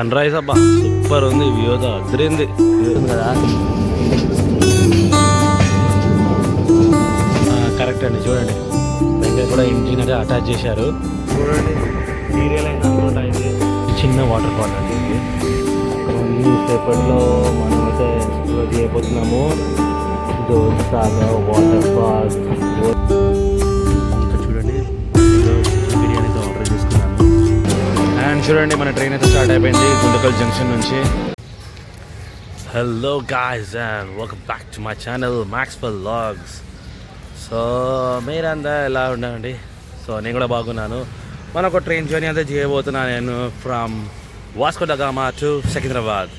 Sun rise అబ్బా. Super ఉంది view అదిరింది. కదా కరెక్ట్ అండి చూడండి. దగ్గర కూడా ఇంజనీర్ అటాచ్ చేశారు. చూడండి. సీరియల్ అయినా ఇది చిన్న వాటర్ ఫాల్ అండి ఇది. కొన్ని సేపట్లో మనమైతే ఎక్స్ప్లోర్ చేయబోతున్నాము. దోస్తాగా వాటర్ ఫాల్ ఫ్రెండ్స్ చూడండి మన ట్రైన్ అయితే స్టార్ట్ అయిపోయింది గుండకల్ జంక్షన్ నుంచి. Hello guys and welcome back to my channel max for logs so మీరంతా ఎలా ఉండండి సో నేను కూడా బాగున్నాను. మన ఒక ట్రైన్ జర్నీ అంతా చేయబోతున్నాను నేను ఫ్రమ్ వాస్కో డగామా టు సికింద్రాబాద్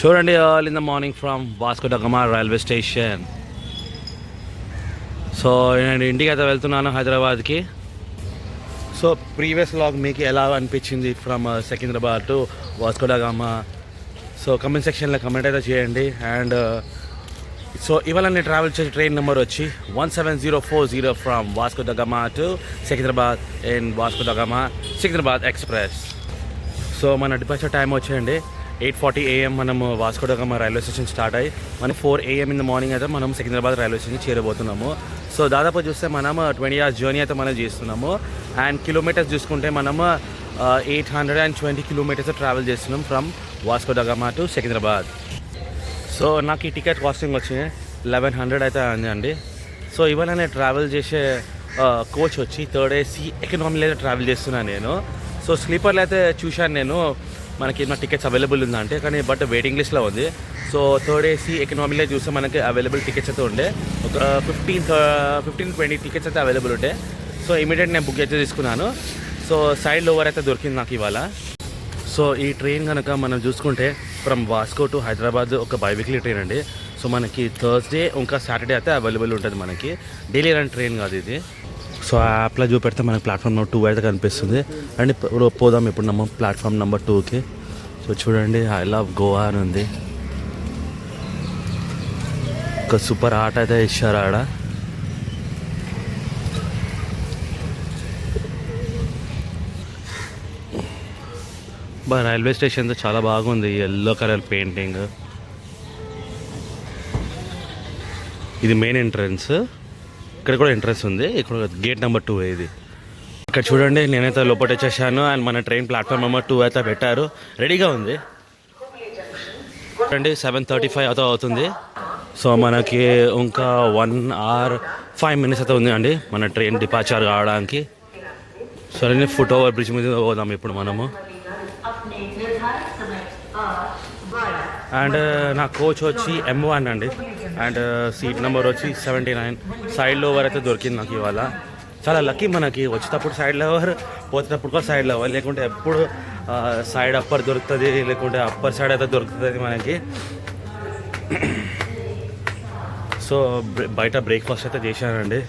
చూడండి all in the morning from Vasco da Gama railway station so నేను ఇంటికి అయితే వెళ్తున్నాను హైదరాబాద్కి. సో ప్రీవియస్ లాగ్ మీకు ఎలా అనిపించింది from Secunderabad to Vasco da Gama so comment సెక్షన్లో కమెంట్ అయితే చేయండి. అండ్ సో ఇవాళ నేను ట్రావెల్ చేసే ట్రైన్ నెంబర్ వచ్చి one seven zero four zero from Vasco da Gama to Secunderabad in Vasco da Gama Secunderabad express so మన departure time వచ్చేయండి. Eight forty AM మనం వాస్కోడగామ రైల్వే స్టేషన్ స్టార్ట్ అయ్యి మనం four AM in the morning అయితే మనం Secunderabad railway station చేరబోతున్నాము. So దాదాపు చూస్తే మనం ట్వంటీ అవర్స్ జర్నీ అయితే మనం చేస్తున్నాము. అండ్ కిలోమీటర్స్ చూసుకుంటే మనము eight hundred and twenty kilometres travel చేస్తున్నాం from Vasco da Gama to Secunderabad. So నాకు ఈ టికెట్ కాస్టింగ్ వచ్చింది లెవెన్ హండ్రెడ్ అయితే అండి. సో ఇవాళ నేను ట్రావెల్ చేసే కోచ్ వచ్చి థర్డ్ ఏసీ ఎకనామీలో అయితే ట్రావెల్ చేస్తున్నాను నేను. సో స్లీపర్లో అయితే చూశాను నేను. మనకి నా టికెట్స్ అవైలబుల్ ఉందంటే కానీ బట్ వెయిటింగ్ లిస్ట్లో ఉంది. సో థర్డ్ ఏసీ ఎకనామీలో చూస్తే మనకి అవైలబుల్ టికెట్స్ అయితే ఉండే. ఒక ఫిఫ్టీన్ ఫిఫ్టీన్ ట్వంటీ టికెట్స్ అయితే అవైలబుల్ ఉండే. సో ఇమీడియట్ నేను బుక్ అయితే తీసుకున్నాను. సో సైడ్ లోవర్ అయితే దొరికింది నాకు ఇవాళ. సో ఈ ట్రైన్ కనుక మనం చూసుకుంటే ఫ్రమ్ వాస్కో టు హైదరాబాద్ ఒక బై వీక్లీ ట్రైన్ అండి. సో మనకి థర్స్డే ఇంకా సాటర్డే అయితే అవైలబుల్ ఉంటుంది మనకి. డైలీ రన్ ట్రైన్ కాదు ఇది. సో ఆ యాప్లో చూపెడితే మనకు ప్లాట్ఫామ్ నెంబర్ టూ అయితే కనిపిస్తుంది. అండ్ ఇప్పుడు పోదాం ఇప్పుడు నమ్మ ప్లాట్ఫామ్ నెంబర్ టూకి. సో చూడండి ఐ లవ్ గోవా అని ఉంది. ఒక సూపర్ ఆట అయితే ఇచ్చారు ఆడ. బా రైల్వే స్టేషన్ చాలా బాగుంది ఎల్లో కలర్ పెయింటింగ్. ఇది మెయిన్ ఎంట్రన్స్. ఇక్కడ కూడా ఎంట్రన్స్ ఉంది. ఇక్కడ గేట్ నెంబర్ టూ ఇది. ఇక్కడ చూడండి నేనైతే లోపల వచ్చేసాను. అండ్ మన ట్రైన్ ప్లాట్ఫామ్ నెంబర్ టూ అయితే పెట్టారు. రెడీగా ఉంది. చూడండి సెవెన్ థర్టీ ఫైవ్ అయితే అవుతుంది. సో మనకి ఇంకా వన్ అవర్ ఫైవ్ మినిట్స్ అయితే ఉంది అండి మన ట్రైన్ డిపార్చర్ కావడానికి. సరే ఫుట్ ఓవర్ బ్రిడ్జ్ మీద పోదాం ఇప్పుడు మనము. అండ్ నా కోచ్ వచ్చి ఎం వన్ అండి. అండ్ uh, సీట్ నెంబర్ వచ్చి సెవెంటీ నైన్ సైడ్ లోవర్ అయితే దొరికింది నాకు ఇవాళ. చాలా లక్కీ మనకి. వచ్చేటప్పుడు సైడ్ లవర్ పోతేటప్పుడు కూడా సైడ్ లవర్ లేకుంటే ఎప్పుడు uh, సైడ్ అప్పర్ దొరుకుతుంది లేకుంటే అప్పర్ సైడ్ అయితే దొరుకుతుంది మనకి. సో బయట బ్రేక్ఫాస్ట్ అయితే చేశానండి.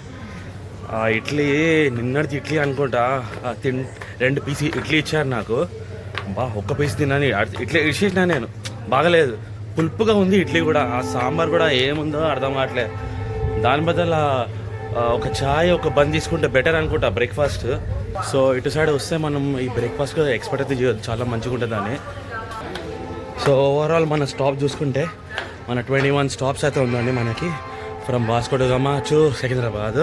ఆ ఇడ్లీ నిన్నటి ఇడ్లీ అనుకుంటా. తిన్ రెండు పీస్ ఇడ్లీ ఇచ్చారు నాకు. బా ఒక్క పీస్ తిన్నాను. ఇడ్లీ ఇడ్లీ నేను. బాగలేదు. పులుపుగా ఉంది ఇడ్లీ కూడా. ఆ సాంబార్ కూడా ఏముందో అర్థం కావట్లేదు దాని బదుల ఒక చాయ్ ఒక బంద్ తీసుకుంటే బెటర్ అనుకుంటా బ్రేక్ఫాస్ట్ సో ఇటు సైడ్ వస్తే మనం ఈ బ్రేక్ఫాస్ట్ ఎక్స్పెక్ట్ అయితే చేయొచ్చు చాలా మంచిగా ఉంటుందని సో ఓవరాల్ మన స్టాప్ చూసుకుంటే మన ట్వంటీ వన్ స్టాప్స్ అయితే ఉందండి మనకి. ఫ్రమ్ వాస్కోడగమా టు సికింద్రాబాద్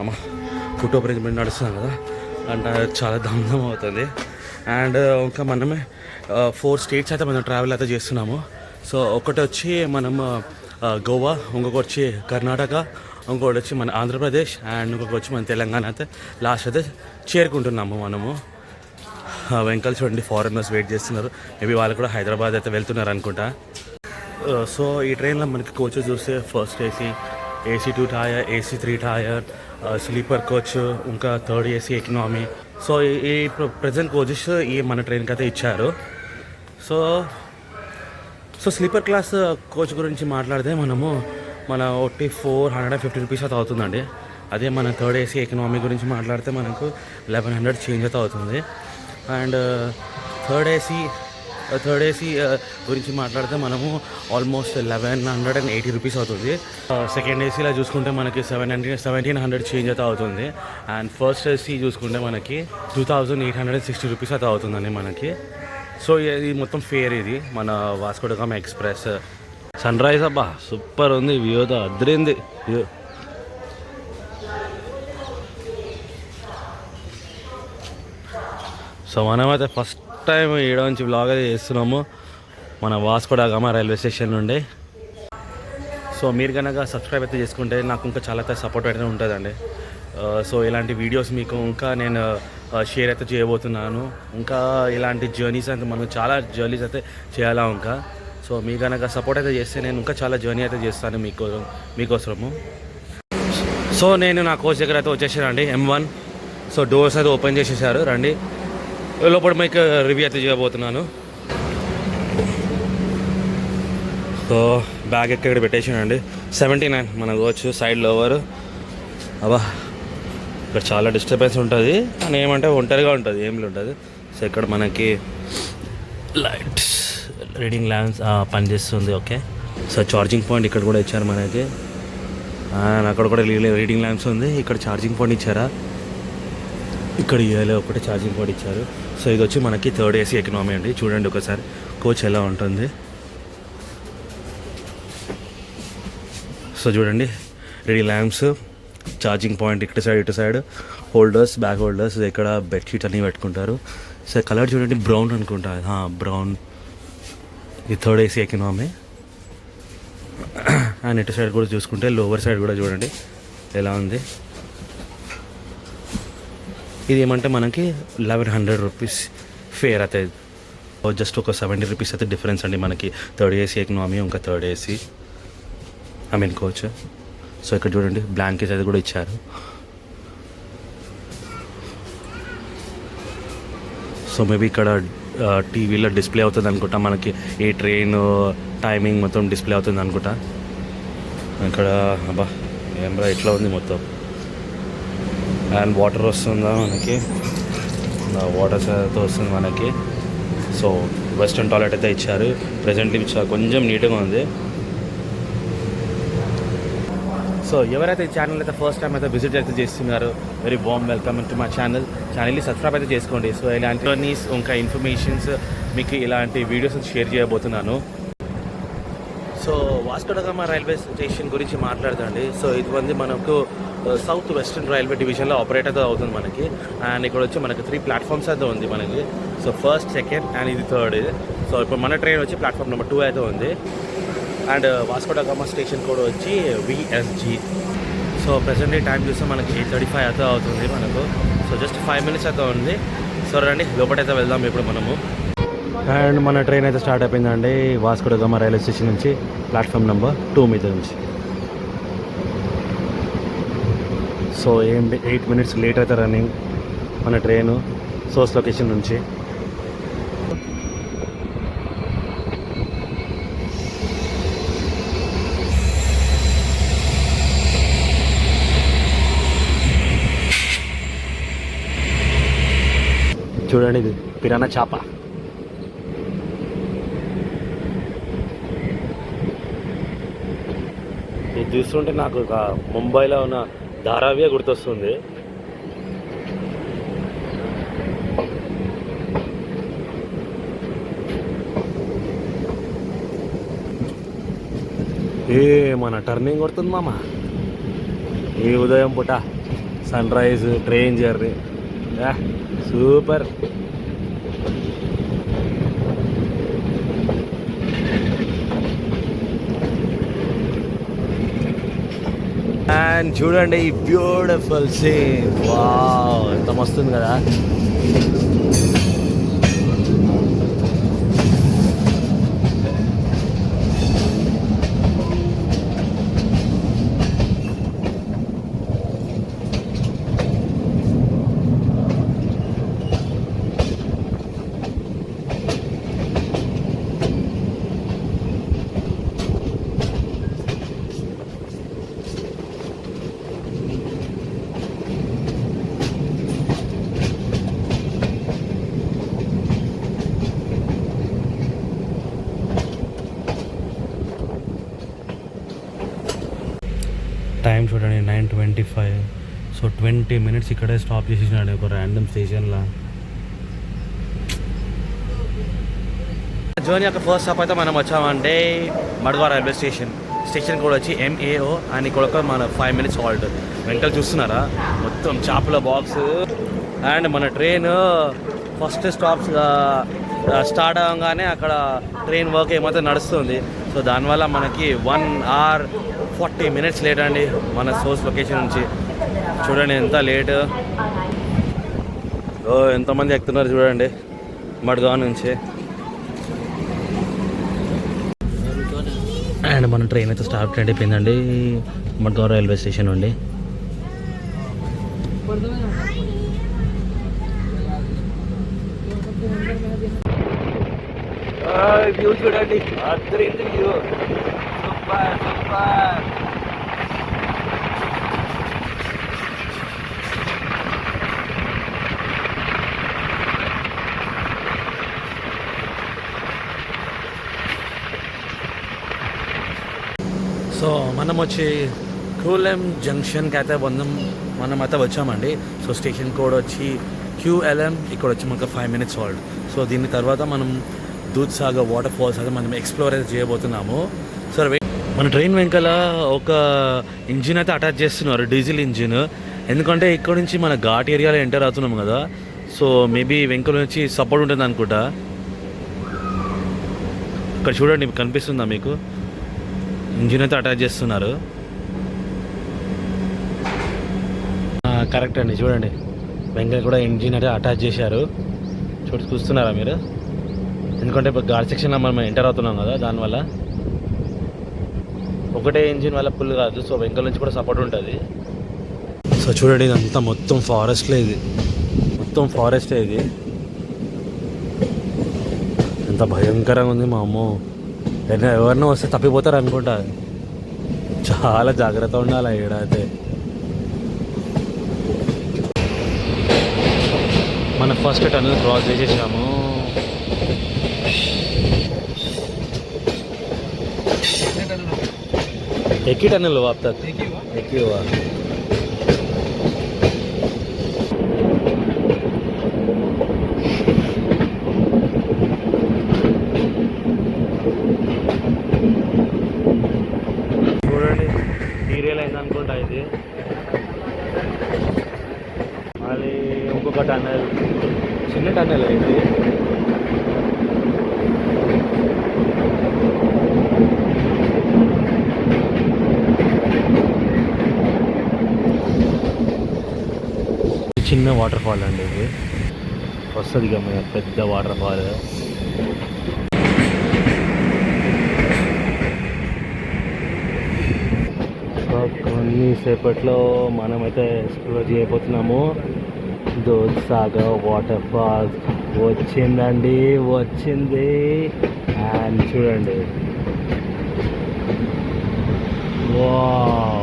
అమ్మా ఫోటో బ్రిడ్జ్ మీద నడుస్తున్నాం కదా. అంటే చాలా దమ్దం అవుతుంది. అండ్ ఇంకా మనమే ఫోర్ స్టేట్స్ అయితే మనం ట్రావెల్ అయితే చేస్తున్నాము. సో ఒకటి వచ్చి మనం గోవా ఇంకొకటి వచ్చి కర్ణాటక ఇంకొకటి వచ్చి మన ఆంధ్రప్రదేశ్ అండ్ ఇంకొకటి వచ్చి మన తెలంగాణ అయితే లాస్ట్ అయితే చేరుకుంటున్నాము మనము. వెంకల్ చూడండి ఫారినర్స్ వెయిట్ చేస్తున్నారు. మేబీ వాళ్ళు కూడా హైదరాబాద్ అయితే వెళ్తున్నారు అనుకుంటా. సో ఈ ట్రైన్లో మనకి కోచెస్ చూస్తే first AC AC two tier AC three tier sleeper coach ఇంకా థర్డ్ ఏసీ ఎకనామీ సో ఈ- ఈ ప్రజెంట్ కోచెస్ ఈ మన ట్రైన్కి అయితే ఇచ్చారు. So so sleeper class coach గురించి మాట్లాడితే మనము మన ఒకటి four hundred and fifty rupees అయితే అవుతుందండి. అదే మన థర్డ్ ఏసీ ఎకనామీ గురించి మాట్లాడితే మనకు లెవెన్ హండ్రెడ్ చేంజ్ అయితే అవుతుంది. And third AC third AC uh, గురించి మాట్లాడితే మనము almost eleven hundred and eighty rupees అవుతుంది. Uh, సెకండ్ ఏసీలో చూసుకుంటే మనకి seven hundred seventeen hundred change అయితే అవుతుంది. అండ్ ఫస్ట్ ఏసీ చూసుకుంటే మనకి two thousand eight hundred sixty rupees అయితే అవుతుందండి మనకి. సో ఇది మొత్తం ఫేర్ ఇది. మన వాస్కోడగామ ఎక్స్ప్రెస్ సన్ రైజ్ అబ్బా సూపర్ ఉంది వ్యూతో అద్దరింది వ్యూ సో మనమైతే ఫస్ట్ టైం ఈడ నుంచి బ్లాగ్ అయితే చేస్తున్నాము. మన వాస్కోడగామ రైల్వే స్టేషన్ నుండి. సో మీరు కనుక సబ్స్క్రైబ్ అయితే చేసుకుంటే నాకు ఇంకా చాలా అయితే సపోర్ట్ అయితే ఉంటుందండి. సో ఇలాంటి వీడియోస్ మీకు ఇంకా నేను షేర్ అయితే చేయబోతున్నాను. ఇంకా ఇలాంటి జర్నీస్ అయితే మనం చాలా జర్నీస్ అయితే చేయాలా ఇంకా. సో మీ కనుక సపోర్ట్ అయితే చేస్తే నేను ఇంకా చాలా జర్నీ అయితే చేస్తాను మీకు మీకోసము. సో నేను నా కోచ్ దగ్గర అయితే వచ్చేసానండి ఎం వన్ సో డోర్స్ అయితే ఓపెన్ చేసేసారు రండి. లోపల మీకు రివ్యూ అయితే చేయబోతున్నాను. సో బ్యాగ్ ఎక్కడ పెట్టేసానండి సెవెంటీ నైన్ మన కోచ్ సైడ్ లోవర్. అబ్బా ఇక్కడ చాలా డిస్టర్బెన్స్ ఉంటుంది. కానీ ఏమంటే ఒంటరిగా ఉంటుంది ఏమి ఉంటుంది సో ఇక్కడ మనకి లైట్స్ రీడింగ్ ల్యాంప్స్ పనిచేస్తుంది ఓకే. సో ఛార్జింగ్ పాయింట్ ఇక్కడ కూడా ఇచ్చారు మనకి. అక్కడ కూడా రీడింగ్ ల్యాంప్స్ ఉంది. ఇక్కడ ఛార్జింగ్ పాయింట్ ఇచ్చారా? ఇక్కడ ఏలో ఒకటి ఛార్జింగ్ పాయింట్ ఇచ్చారు. సో ఇది వచ్చి మనకి థర్డ్ ఏసీ ఎకనామీ అండి. చూడండి ఒకసారి. కోచ్ ఎలా ఉంటుంది? సో చూడండి. రెడీ ల్యాంప్స్ ఛార్జింగ్ పాయింట్ ఇటు సైడ్ ఇటు సైడ్ హోల్డర్స్ బ్యాక్ హోల్డర్స్ ఇక్కడ బెడ్షీట్ అన్నీ పెట్టుకుంటారు. సో కలర్ చూడండి బ్రౌన్ అనుకుంటా. బ్రౌన్ ఈ థర్డ్ ఏసీ ఎకనామీ. అండ్ ఇటు సైడ్ కూడా చూసుకుంటే లోవర్ సైడ్ కూడా చూడండి. ఎలా ఉంది? ఇది ఏమంటే మనకి లెవెన్ హండ్రెడ్ రూపీస్ ఫేర్ అవుతుంది జస్ట్ ఒక సెవెంటీ రూపీస్ అయితే డిఫరెన్స్ అండి మనకి. థర్డ్ ఏసీ ఎకనామీ ఇంకా third AC. I mean coach. So ఇక్కడ చూడండి బ్లాంకెట్స్ అది కూడా ఇచ్చారు. సో మేబీ ఇక్కడ టీవీలో డిస్ప్లే అవుతుంది అనుకుంటా. మనకి ఏ ట్రైన్ టైమింగ్ మొత్తం డిస్ప్లే అవుతుంది అనుకుంటా. ఇక్కడ అబ్బా ఏం ఎట్లా ఉంది మొత్తం? అండ్ వాటర్ వస్తుందా మనకి? వాటర్ అయితే వస్తుంది మనకి. సో వెస్ట్రన్ టాయిలెట్ అయితే ఇచ్చారు. ప్రజెంట్లీ కొంచెం నీట్గా ఉంది. సో ఎవరైతే ఈ ఛానల్ అయితే ఫస్ట్ టైం అయితే విజిట్ అయితే చేస్తున్నారు వెరీ బామ్ వెల్కమ్ టు మా ఛానల్ ఛానల్ని సబ్స్క్రైబ్ అయితే చేసుకోండి. సో ఇలాంటి న్యూస్ ఇంకా ఇన్ఫర్మేషన్స్ మీకు ఇలాంటి వీడియోస్ షేర్ చేయబోతున్నాను. సో వాస్కోడగామ రైల్వే స్టేషన్ గురించి మాట్లాడదండి సో ఇది ఉంది మనకు సౌత్ వెస్టర్న్ రైల్వే డివిజన్లో ఆపరేట్ అయితే అవుతుంది మనకి. అండ్ ఇక్కడ వచ్చి మనకి త్రీ ప్లాట్ఫామ్స్ అయితే ఉంది మనకి. సో ఫస్ట్ సెకండ్ అండ్ ఇది థర్డ్ సో ఇప్పుడు మన ట్రైన్ వచ్చి ప్లాట్ఫామ్ నెంబర్ టూ అయితే ఉంది. అండ్ వాస్కోడగామ స్టేషన్ కూడా వచ్చి విఎస్జి సో ప్రజెంట్ టైం చూస్తే మనకి ఎయిట్ థర్టీ ఫైవ్ అయితే అవుతుంది మనకు. సో జస్ట్ ఫైవ్ మినిట్స్ అయితే ఉంది. సో రండి లోపలైతే వెళ్దాం ఇప్పుడు మనము. అండ్ మన ట్రైన్ అయితే స్టార్ట్ అయిపోయిందండి. వాస్కోడగామ రైల్వే స్టేషన్ నుంచి ప్లాట్ఫామ్ నెంబర్ టూ మీద నుంచి. సో ఏం ఎయిట్ మినిట్స్ లేట్ అయితే రన్నింగ్ మన ట్రైను సోర్స్ లొకేషన్ నుంచి. చూడండి ఇది పిరానా చేప. ఇది చూస్తుంటే నాకు ఒక ముంబైలో ఉన్న ధారావియే గుర్తొస్తుంది. ఏ మన టర్నింగ్ కొడుతుంది మామ? ఈ ఉదయం పూట sunrise train journey yeah, super and చూడండి ఈ బ్యూటిఫుల్ సీన్ వావ్ ఎంత మస్తుంది కదా. Twenty five so twenty minutes ఇక్కడే స్టాప్ చేసేసినాడు ఒక ర్యాండమ్ స్టేషన్లో జర్నీ యొక్క ఫస్ట్ స్టాప్ అయితే మనం వచ్చామంటే మడగా రైల్వే స్టేషన్ స్టేషన్ కూడా వచ్చి ఎంఏఓ అని కూడా ఒక మన ఫైవ్ మినిట్స్ హాల్ట్ వెంటనే చూస్తున్నారా? మొత్తం చేపల బాక్స్ అండ్ మన ట్రైన్ ఫస్ట్ స్టాప్స్ స్టార్ట్ అవ్వగానే అక్కడ ట్రైన్ వర్క్ ఏమైతే నడుస్తుంది. సో దానివల్ల మనకి one hour forty minutes late అండి మన సోర్స్ లొకేషన్ నుంచి. చూడండి ఎంత లేట్. ఓ ఎంతమంది ఎక్కుతున్నారు చూడండి మడ్గా నుంచి. అండ్ మన ట్రైన్ అయితే స్టాప్ ట్రైన్ అయిపోయిందండి మడ్గా రైల్వే స్టేషన్ అండి వ్యూ చూడండి. సూపర్ సూపర్ సో మనం వచ్చి క్రూలెం జంక్షన్కి అయితే వందం మనం అయితే వచ్చామండి. సో స్టేషన్ కోడ్ వచ్చి క్యూఎల్ఎం ఇక్కడ వచ్చి మనకు ఫైవ్ మినిట్స్ హోల్డ్ సో దీని తర్వాత మనం దూద్ సాగర్ వాటర్ ఫాల్స్ అయితే మనం ఎక్స్ప్లోర్ అయితే చేయబోతున్నాము. సో మన ట్రైన్ వెనకాల ఒక ఇంజిన్ అయితే అటాచ్ చేస్తున్నారు డీజిల్ ఇంజిన్. ఎందుకంటే ఇక్కడ నుంచి మన ఘాట్ ఏరియాలో ఎంటర్ అవుతున్నాం కదా. సో మేబీ వెంకల నుంచి సపోర్ట్ ఉంటుంది అనుకుంటా. ఇక్కడ చూడండి మీకు కనిపిస్తుందా మీకు? ఇంజిన్ అయితే అటాచ్ చేస్తున్నారు. కరెక్ట్ అండి చూడండి. వెంకయ్య కూడా ఇంజిన్ అయితే అటాచ్ చేశారు. చూడు చూస్తున్నారా మీరు? ఎందుకంటే ఇప్పుడు గాడ్ సెక్షన్లో మనం ఎంటర్ అవుతున్నాం కదా దానివల్ల. ఒకటే ఇంజిన్ వల్ల ఫుల్ కాదు సో వెంకల్ నుంచి కూడా సపోర్ట్ ఉంటుంది. సో చూడండి ఇదంతా మొత్తం ఫారెస్ట్లో ఇది. మొత్తం ఫారెస్టే ఇది. ఎంత భయంకరంగా ఉంది మా అమ్మో. ఎవరైనా ఎవరినో వస్తే తప్పిపోతారు అనుకుంటా. చాలా జాగ్రత్త ఉండాలి అయితే. మన ఫస్ట్ టన్నల్ క్రాస్ చేసేసాము ಎಕ್ಕಿಟನಲ್ವಾ ಆಗ್ತದೆ ಎಕ್ಕಿವಾ చిన్న వాటర్ ఫాల్ అండి ఇది. వస్తుంది ఇక మన పెద్ద వాటర్ ఫాల్ కొన్నిసేపట్లో మనమైతే ఎక్స్ప్లోర్ చేయబోతున్నాము. దోత్సాగర్ వాటర్ ఫాల్స్ వచ్చిందండి వచ్చింది. అండ్ చూడండి. వావ్.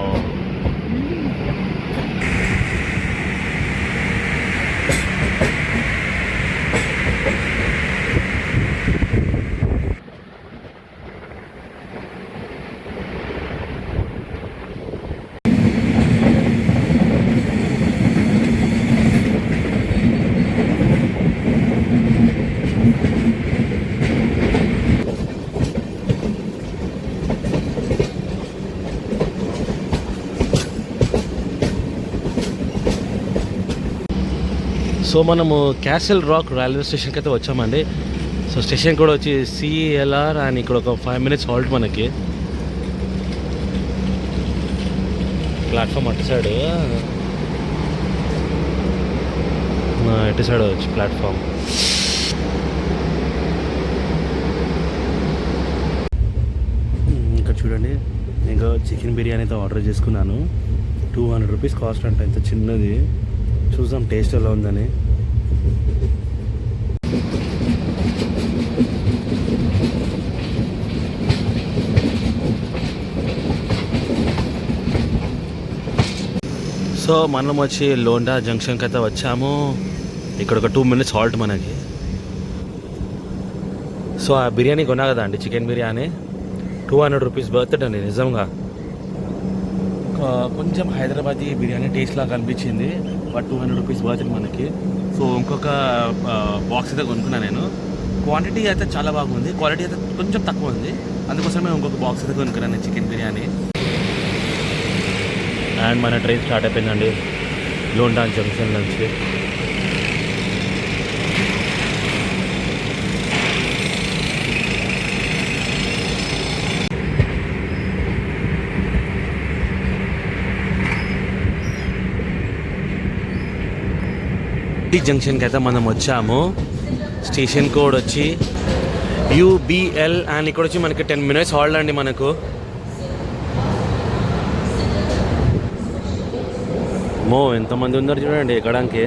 సో మనము క్యాసిల్ రాక్ రైల్వే స్టేషన్కి అయితే వచ్చామండి. సో స్టేషన్ కూడా వచ్చి సిఎల్ఆర్ అండ్ ఇక్కడ ఒక ఫైవ్ మినిట్స్ హాల్ట్ మనకి. ప్లాట్ఫామ్ అటు సైడ్ ఇటు సైడ్ వచ్చి ప్లాట్ఫామ్ ఇక్కడ చూడండి నేను చికెన్ బిర్యానీ అయితే ఆర్డర్ చేసుకున్నాను. టూ హండ్రెడ్ రూపీస్ కాస్ట్ అంట ఇంత చిన్నది. చూద్దాం టేస్ట్ ఎలా ఉందని. సో మనం వచ్చి లోండా జంక్షన్కి అయితే వచ్చాము. ఇక్కడ ఒక టూ మినిట్స్ హాల్ట్ మనకి. సో ఆ బిర్యానీ కొన్నా కదా అండి chicken biryani. Two hundred rupees worth అండి నిజంగా. కొంచెం హైదరాబాదీ బిర్యానీ టేస్ట్ కనిపించింది టూ హండ్రెడ్ రూపీస్ వర్త్ మనకి. సో ఇంకొక బాక్స్ అయితే కొనుక్కున్నాను నేను. క్వాంటిటీ అయితే చాలా బాగుంది. క్వాలిటీ అయితే కొంచెం తక్కువ ఉంది. అందుకోసమే ఇంకొక బాక్స్ అయితే కొనుక్కున్నాను చికెన్ బిర్యానీ. అండ్ మన ట్రైన్ స్టార్ట్ అయిపోయిందండి. లోండా జంక్షన్ నుంచి. ఈ జంక్షన్కి అయితే మనం వచ్చాము. స్టేషన్ కోడ్ వచ్చి యూబిఎల్ అండ్ ఇక్కడ వచ్చి మనకి టెన్ మినిట్స్ హాల్డ్ అండి మనకు. మో ఎంతమంది ఉన్నారు చూడండి ఎక్కడానికి.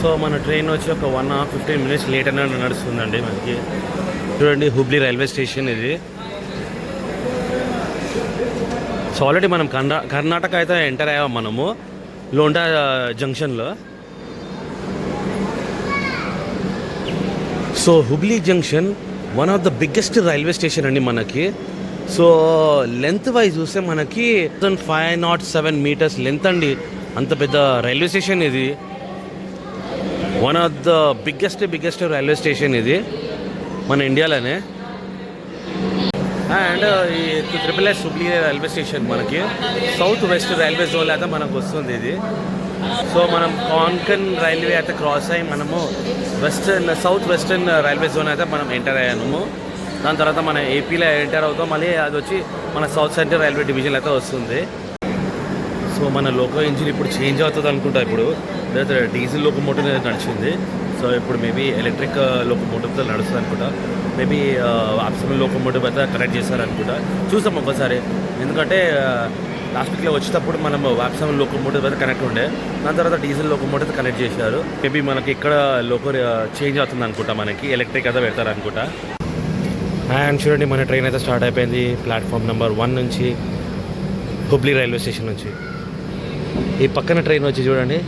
సో మన ట్రైన్ వచ్చి ఒక one hour fifteen minutes late అనేది నడుస్తుందండి మనకి. చూడండి హుబ్లీ రైల్వే స్టేషన్ ఇది. సో ఆల్రెడీ మనం కర్ణా కర్ణాటక అయితే ఎంటర్ అయ్యాము మనము. లోండా జంక్షన్లో. So Hubli junction one of the biggest railway station అండి మనకి. సో లెంత్ వైజ్ చూస్తే మనకి five not seven metres length అండి. అంత పెద్ద రైల్వే స్టేషన్ ఇది. One of the biggest biggest railway station ఇది. మన ఇండియాలోనే. అండ్ ఈ triple S Hubli railway station మనకి. సౌత్ వెస్ట్ రైల్వే జోన్ అయితే మనకు వస్తుంది ఇది. సో మనం కాన్కన్ రైల్వే అయితే క్రాస్ అయ్యి మనము western south western railway zone అయితే మనం ఎంటర్ అయ్యాము. దాని తర్వాత మన ఏపీలో ఎంటర్ అవుతాం. మళ్ళీ అది వచ్చి మన సౌత్ సెంట్రల్ రైల్వే డివిజన్ అయితే వస్తుంది. సో మన లోకో ఇంజిన్ ఇప్పుడు చేంజ్ అవుతుంది అనుకుంటా ఇప్పుడు. డీజిల్ లోకోమోటివ్ నడిచింది. సో ఇప్పుడు మేబీ ఎలక్ట్రిక్ లోకోమోటివ్తో నడుస్తుంది అనుకుంటా. మేబీ ఆప్షనల్ మూడు అయితే కనెక్ట్ చేశారనుకుంటా. చూసాం ఒకసారి ఎందుకంటే లాస్ట్ వీక్లో వచ్చేటప్పుడు మనం వాప్సమ్ లోకోమోటివ్ అయితే కనెక్ట్ ఉండే. దాని తర్వాత డీజిల్ లోకోమోటివ్ కనెక్ట్ చేశారు. మేబీ మనకి ఇక్కడ లోకల్ చేంజ్ అవుతుంది అనుకుంటా మనకి. ఎలక్ట్రిక్ అయితే పెడతారు అనుకుంటా. అండ్ చూడండి మన ట్రైన్ అయితే స్టార్ట్ అయిపోయింది. ప్లాట్ఫామ్ నెంబర్ వన్ నుంచి హుబ్లీ రైల్వే స్టేషన్ నుంచి. ఈ పక్కన ట్రైన్ వచ్చి చూడండి.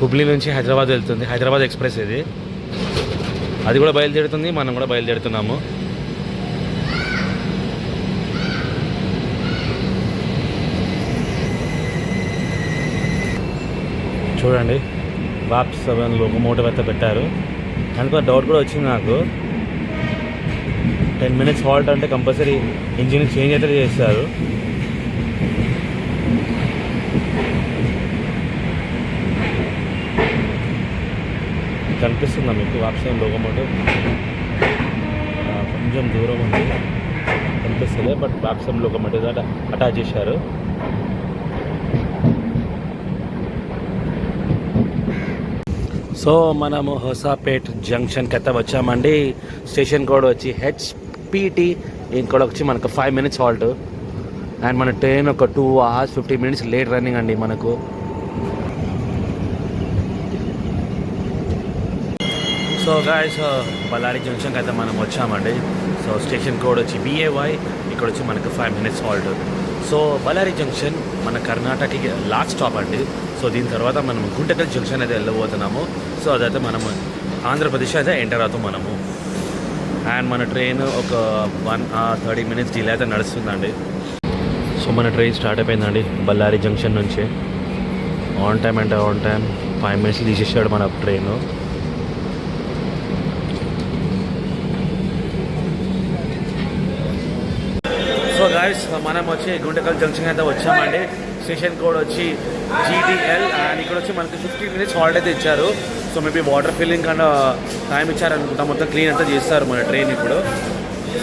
హుబ్లీ నుంచి హైదరాబాద్ వెళ్తుంది. హైదరాబాద్ ఎక్స్ప్రెస్ ఇది. అది కూడా బయలుదేరుతుంది మనం కూడా బయలుదేరుతున్నాము. చూడండి వాప్ సెవెన్ లోకోమోటివ్ అయితే పెట్టారు. అందుకో డౌట్ కూడా వచ్చింది నాకు. టెన్ మినిట్స్ హాల్ట్ అంటే కంపల్సరీ ఇంజిన్ చేంజ్ అయితే చేస్తారు కనిపిస్తుందా మీకు? వాప్సన్ లోకోమోటివ్ కొంచెం దూరం ఉంది. కనిపిస్తుంది బట్ వాప్సన్ లోకోమోటివ్ అట అటాచ్ చేశారు. సో మనము హోసాపేట్ జంక్షన్కి అయితే వచ్చామండి. స్టేషన్ కోడ్ వచ్చి హెచ్పిటి. ఇక్కడ వచ్చి మనకు ఫైవ్ మినిట్స్ హాల్ట్. అండ్ మన ట్రైన్ ఒక two hours fifty minutes late running అండి మనకు. సో గాయస్ బళ్ళారి జంక్షన్కి అయితే మనం వచ్చామండి. సో స్టేషన్ కోడ్ వచ్చి బిఏవై ఇక్కడ వచ్చి మనకు five minutes halt so Ballari junction మన కర్ణాటకకి లాస్ట్ స్టాప్ అండి. సో దీని తర్వాత మనం గుంటకల్ జంక్షన్ అయితే వెళ్ళబోతున్నాము. సో అదైతే మనము ఆంధ్రప్రదేశ్ అయితే ఎంటర్ అవుతాం మనము. అండ్ మన ట్రైన్ ఒక వన్ థర్టీ మినిట్స్ డిలే అయితే నడుస్తుందండి. సో మన ట్రైన్ స్టార్ట్ అయిపోయిందండి బళ్ళారి జంక్షన్ నుంచి. ఆన్ టైం అంటే ఆన్ టైం ఫైవ్ మినిట్స్ తీసేసాడు మన ట్రైన్ గాయస్ మనం వచ్చి గుంటకల్ జంక్షన్ అయితే వచ్చామండి. స్టేషన్ కోడ్ వచ్చి జీటీఎల్ అండ్ ఇక్కడ వచ్చి మనకి ఫిఫ్టీన్ మినిట్స్ హాల్ట్ అయితే ఇచ్చారు so maybe water filling and time ఇచ్చారనుకుంటా. మొత్తం క్లీన్ అంతా చేస్తారు మన ట్రైన్ ఇప్పుడు.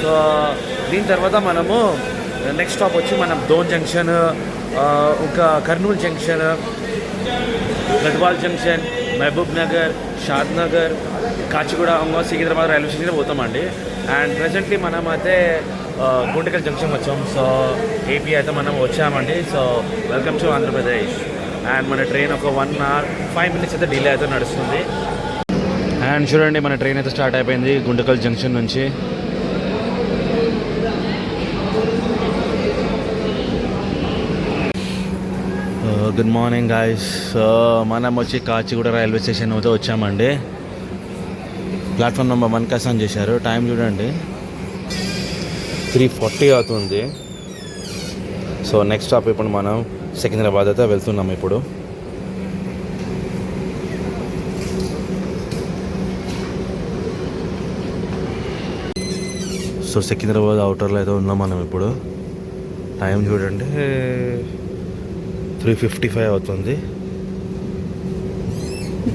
సో దీని తర్వాత మనము uh, నెక్స్ట్ స్టాప్ వచ్చి మనం దోన్ జంక్షన్ ఇంకా Kurnool junction Gadwal junction Mahbubnagar Shadnagar Kacheguda ఒంగో సికింద్రాబాద్ రైల్వే స్టేషన్ పోతామండి. అండ్ ప్రజెంట్లీ మనం అయితే గుంటకల్ జంక్షన్ వచ్చాం. సో ఏపీ అయితే మనం వచ్చామండి. So welcome to Andhra Pradesh and మన ట్రైన్ ఒక వన్ అవర్ ఫైవ్ మినిట్స్ అయితే డిలే అయితే నడుస్తుంది. అండ్ చూడండి మన ట్రైన్ అయితే స్టార్ట్ అయిపోయింది గుంటకల్ జంక్షన్ నుంచి. గుడ్ మార్నింగ్ గాయస్ సో మనం వచ్చి కాచిగూడ రైల్వే స్టేషన్ అయితే వచ్చామండి. ప్లాట్ఫామ్ నెంబర్ వన్ కోసం చేశారు. టైం చూడండి. త్రీ ఫార్టీ అవుతుంది. సో నెక్స్ట్ స్టాప్ ఇప్పుడు మనం సికింద్రాబాద్ అయితే వెళ్తున్నాం ఇప్పుడు. సో సికింద్రాబాద్ అవుటర్లో అయితే ఉన్నాం మనం ఇప్పుడు. టైం చూడండి. త్రీ ఫిఫ్టీ ఫైవ్ అవుతుంది.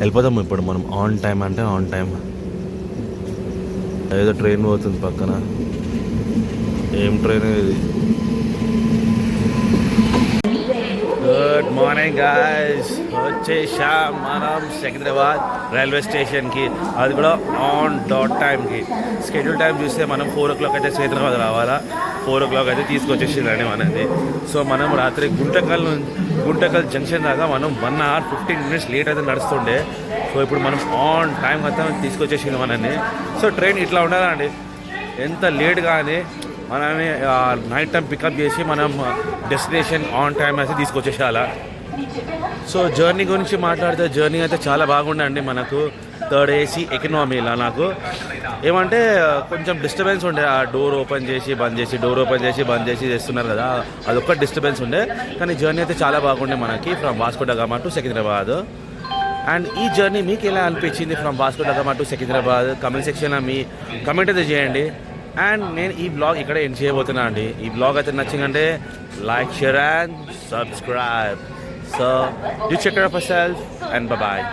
వెళ్ళిపోతాం ఇప్పుడు మనం. ఆన్ టైం అంటే ఆన్ టైం ఏదో ట్రైన్ పోతుంది పక్కన. ఏం ట్రైన్ ఇది? గుడ్ మార్నింగ్ గాయస్ వచ్చేసాం మనం సికింద్రాబాద్ రైల్వే స్టేషన్కి. అది కూడా ఆన్ డాట్ టైంకి స్కెడ్యూల్ టైం చూస్తే మనం ఫోర్ ఓ క్లాక్ అయితే సికింద్రాబాద్ రావాలా? ఫోర్ ఓ క్లాక్ అయితే తీసుకొచ్చేసిందండి మనది సో మనం రాత్రి గుంటకల్ గుంటకల్ జంక్షన్ దాకా మనం one hour fifteen minutes late అయితే నడుస్తుండే. సో ఇప్పుడు మనం ఆన్ టైం మొత్తం తీసుకొచ్చేసింది మనని సో ట్రైన్ ఇట్లా ఉండాలండి. ఎంత లేట్ కానీ మనల్ని నైట్ టైం పికప్ చేసి మనం డెస్టినేషన్ ఆన్ టైం అయితే తీసుకొచ్చేసేయాల. సో జర్నీ గురించి మాట్లాడితే జర్నీ అయితే చాలా బాగుండండి మనకు. థర్డ్ ఏసీ ఎకనామీలా నాకు. ఏమంటే కొంచెం డిస్టర్బెన్స్ ఉండే. ఆ డోర్ ఓపెన్ చేసి బంద్ చేసి డోర్ ఓపెన్ చేసి బంద్ చేసి చేస్తున్నారు కదా. అదొక్క డిస్టర్బెన్స్ ఉండే. కానీ జర్నీ అయితే చాలా బాగుండే మనకి from Vasco da Gama to Secunderabad and ఈ జర్నీ మీకు ఎలా అనిపించింది from Vasco da Gama to Secunderabad comment సెక్షన్లో మీ కమెంట్ అయితే చేయండి. అండ్ నేను ఈ బ్లాగ్ ఇక్కడ ఎండ్ చేయబోతున్నా అండి. ఈ బ్లాగ్ అయితే నచ్చిందంటే like share and subscribe. So you check for self and bye